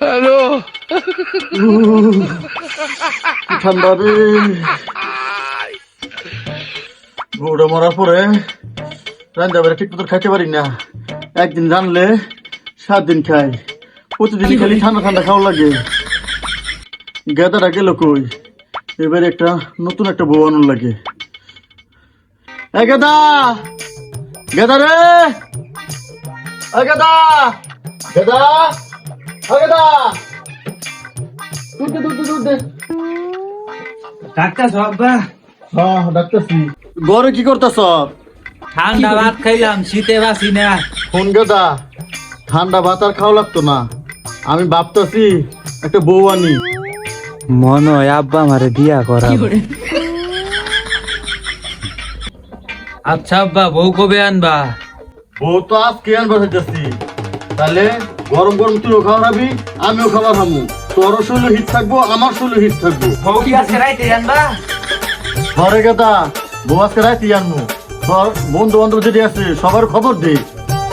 Hello. ঠান্ডা রে বউটা মরার পরে রান্না ঠিক মতো খাইতে পারি না। একদিন রানলে সাত দিন খাই প্রতিদিন খালি ঠান্ডা ঠান্ডা খাওয়া লাগে। গেদাটা গেল কই? এবারে একটা নতুন একটা বউ আনুন লাগে। এ গেদা! গেদা রে! এ গেদা! গেদা! দুধ দে। দুধ দে দুধ দে ডাক্তার সব্বা হ্যাঁ গড়ে কি করতেছ? ঠান্ডা ভাত খাইলাম শীতে বাসি না। ফোন গেদা ঠান্ডা ভাত আর খাওয়া লাগতো না। আমি ভাবতেছি একটা বউ আনি। মনে হয় আব্বা আমারে বিয়া করা? আচ্ছা আব্বা বউ কবে আনবা? বউ তো আজকে আনবার হইতেছি। তাহলে গরম গরম তুইও খাওয়া খাবি আমিও খাবার খামু তোরও শরীর হিট থাকব আমার শরীর হিট থাকব। বউ কি আজকে রাইতে আনবা? ঘরে গেদা বউ আজকে রাইতে আনমু। তোর বন্ধু বান্ধব যদি আছে সবার খবর দে।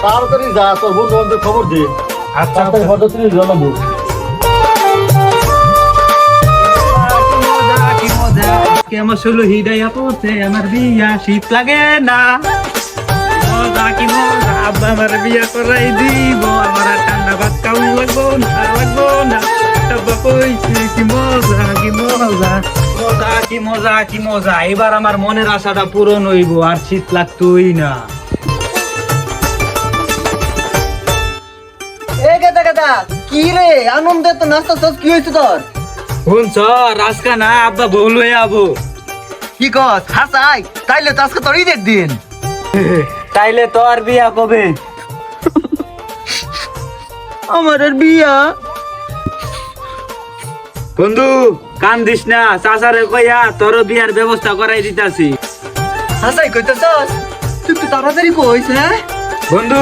তাড়াতাড়ি যা তোর বন্ধু বান্ধব খবর দে। আচ্ছা তাড়াতাড়ি হঠাৎ জানাব আমার ষোলো হিডাইয়া পড়ছে আমার বিয়া শীত লাগে না। মজা কি আব্বা আমার বিয়া করাই দিব আমার ঠান্ডা ভাত খাওয়া লাগবো না লাগবো না। আব্বা কইছে কি মজা কি মজা। মজা কি মজা কি মজা। এবার আমার মনের আশাটা পূরণ হইব আর শীত লাগতোই না। এ গেদা গেদা কি রে? আনন্দে তো নাস্তা সস কি হয়েছে তোর? শুনছ রাজকা না আব্বা বউ লয়ে আবো। কি কস? হাসাই তাইলে তো আজকে তোর ঈদের দিন। তাইলে তোর বিয়া কবে? আমার আর বিয়া? বন্ধু কান দিস না চাচারে কইয়া তোর বিয়ার ব্যবস্থা করাই দিতাছি। হাসাই কইতেছস তুই তো তাড়াতাড়ি কইস হ্যাঁ? বন্ধু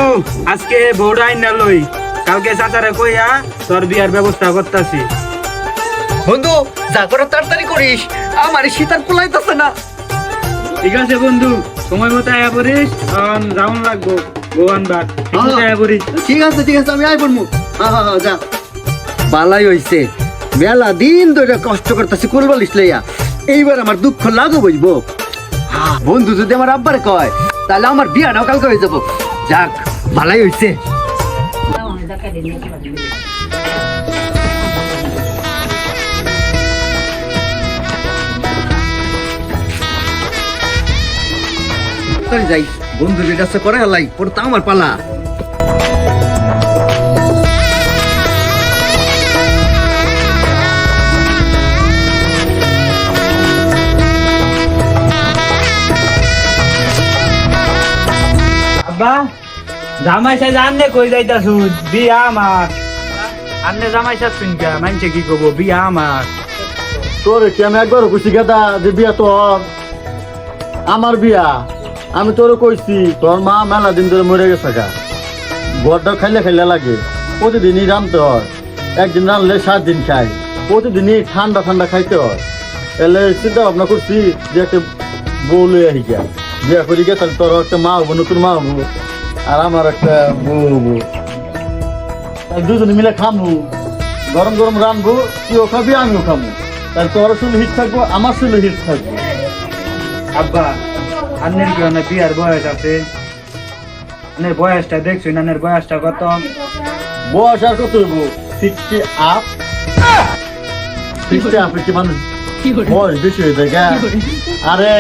আজকে বউটা আইনা লই কালকে চাচারে কইয়া তোর বিয়ার ব্যবস্থা করতাছি। বন্ধু যা করে তাড়াতাড়ি করিস আমার শীতার কুলাইতেছে না। ঠিক আছে বন্ধু। সময় মতো আয়া পড়িস যাওন লাগবো ঠিক মতো হ্যাঁ। আয়া পড়িস। ঠিক আছে ঠিক আছে আমি আই পড়মু। হ্যাঁ হ্যাঁ হ্যাঁ, যা। বালাই হইছে। মেলা দিন ধরে কষ্ট করতেছি কুলবালিশ লইয়া। এইবার আমার দুঃখ লাগো বুঝব হ্যাঁ, বন্ধু যদি আমার আব্বার কয় তাহলে আমার বিয়াটাও কালকে হয়ে যাব। যাক ভালাই হইছে। তাড়াতাড়ি যাই। বন্ধু যেটা আছে করে হালাই পরে তো আমার পালা। আব্বা জামাই সাইজ আন্নে কই যাইতাছু? বিয়া আমার। আন্নে জামাই শুনকা মানছে কি কব? বিয়া আমার। তোর কি আমি একবার কইছি গেদা যে বিয়া তোর আমার বিয়া। আমি তোর কইছি, তোর মা মেলা দিন ধরে মরে গেছে গা। ঘরটা খাইলে খাইলে লাগে, প্রতিদিনই রানতে হয়। একদিন রানলে সাত দিন খাই প্রতিদিনই ঠান্ডা ঠান্ডা খাইতে হয়। এলে চিন্তা ভাবনা করছি যে একটা বউ লই আহি গা বিয়া করি গে তাহলে তোর একটা মা হব, নতুন মা হব, আর আমার একটা বউ হব। দুজনে মিলে খামু। গরম গরম রানবো তুইও খাবি, আমিও খাব তাহলে তোর শুধু হিট থাকব, আমার শুধু হিট থাকব। আব্বা। আন্নের কি অনেক বিয়ার বয়স আছে। আন্নের বয়সটা দেখছি আন্নের বয়সটা কত? বয়স আর কত হইব? সিক্সটি আপ সিক্সটি আপ কি মানুষ বয়স বেশি হয়ে যায় গা? আরে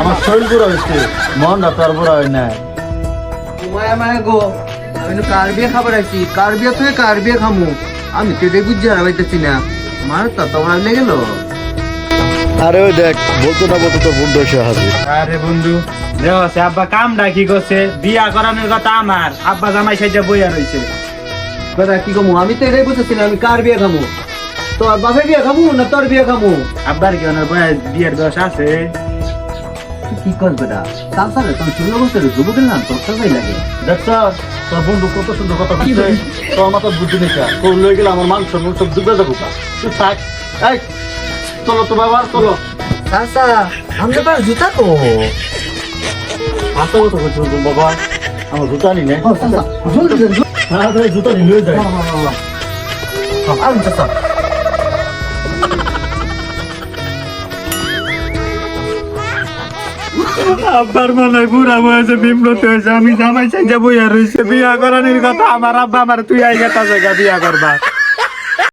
আমার শরীর বুড়া হয়েছে মনটা তো আর বুড়া হয় না মায়া মায়া গো আমি তো কার বিয়ে খাবার আছি কার বিয়ে? তুই কার বিয়ে খামু? আমি তো বুঝতে হারাইতেছি না। মার তা তোমার লেগে গেল। আরে ওই দেখ বলতো না বলতো তোর বন্ধু এসে হাজির। আরে বন্ধু দেওয়াছে আব্বা কাম ডাকি করছে? বিয়া করানোর কথা আমার। আব্বা জামাই সাইজা বইয়া রইছে। কথা কি কমু? আমি তো এটাই বুঝতেছি না আমি কার বিয়ে খামু? তোর বাপের বিয়ে খামু না তোর বিয়ে খামু? আব্বার কি অনেক বয়স বিয়ের বয়স আছে? কি করবে না তাছাড়া তোর ষোলো বছরের যুবকের নাম তোর কাছেই লাগে। দেখছ তোর বন্ধু কত সুন্দর কথা বলছে। তোর মাথার বুদ্ধি নেই কা? তোর লয়ে গেলে আমার মাংস মাংস ডুবে যাব তুই থাক। এই চলো তো বাবা চলো। চাচা আমাদের পার জুতা তো আসা কথা বলছো বাবা। আমার জুতা নি না ও চাচা জলদি জলদি হ্যাঁ জুতা। নি লয়ে যায় আলম চাচা আব্বার মনে বুড়া বয়সে বিমরত হয়েছে আমি জামাই চাই যে বইয়া রয়েছে বিয়া করানোর কথা। আমার আব্বা আমার তুই আই গেতা জায়গা বিয়া করবা।